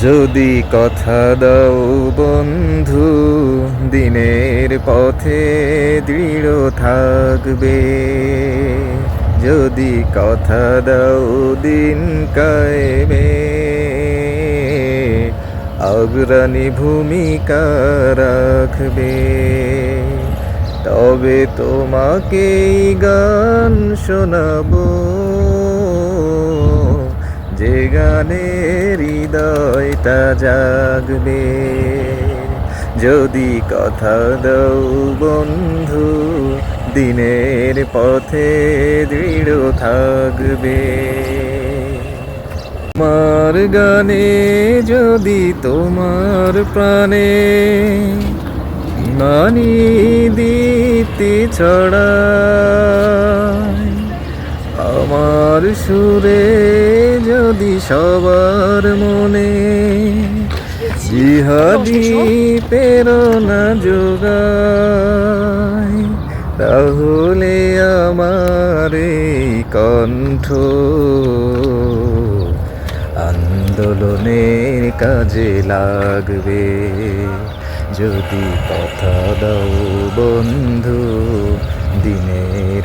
যদি কথা দাও বন্ধু, দিনের পথে দৃঢ় থাকবে। যদি কথা দাও দিন কায়েমে, অগ্রণী ভূমিকা রাখবে। তবে তোমাকে গান শোনাবো। যে গানে হৃদয়টা জাগবে, যদি কথা দৌ বন্ধু, দিনের পথে দৃঢ় থাকবে। তোমার গানে যদি তোমার প্রাণে মানি দিতে ছড়া আমার সুরে যদি সবার মনে জিহাদি প্রেরণা যোগায়, তাহলে আমার কণ্ঠ আন্দোলনের কাজে লাগবে। যদি কথা দাও বন্ধু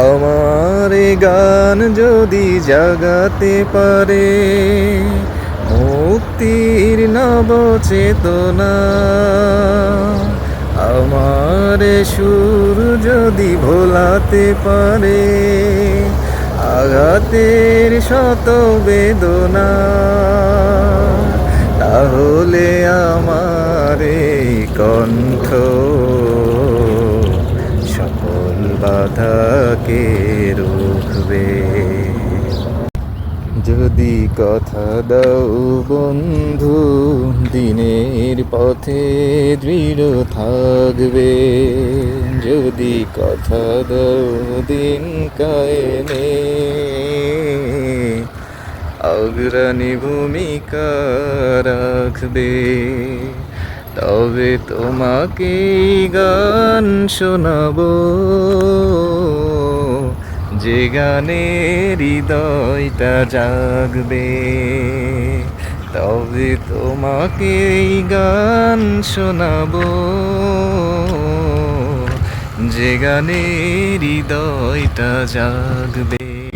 আমার গান যদি জাগাতে পারে, মুক্তির নব চেতনা আমার সুর যদি ভোলাতে পারে, আঘাতের শত বেদনা। তাহলে আমার কণ্ঠ বাধাকে রুখবে। যদি কথা দাও বন্ধু, দিনের পথে দৃঢ় থাকবে। যদি কথা দাও দিন কায়নে অগ্রণী ভূমিকা রাখবে। তবে তোমাকে গান শোনাবো। যে গানে হৃদয়টা জাগবে। তবে তোমাকে গান শোনাবো। যে গানে হৃদয়টা জাগবে।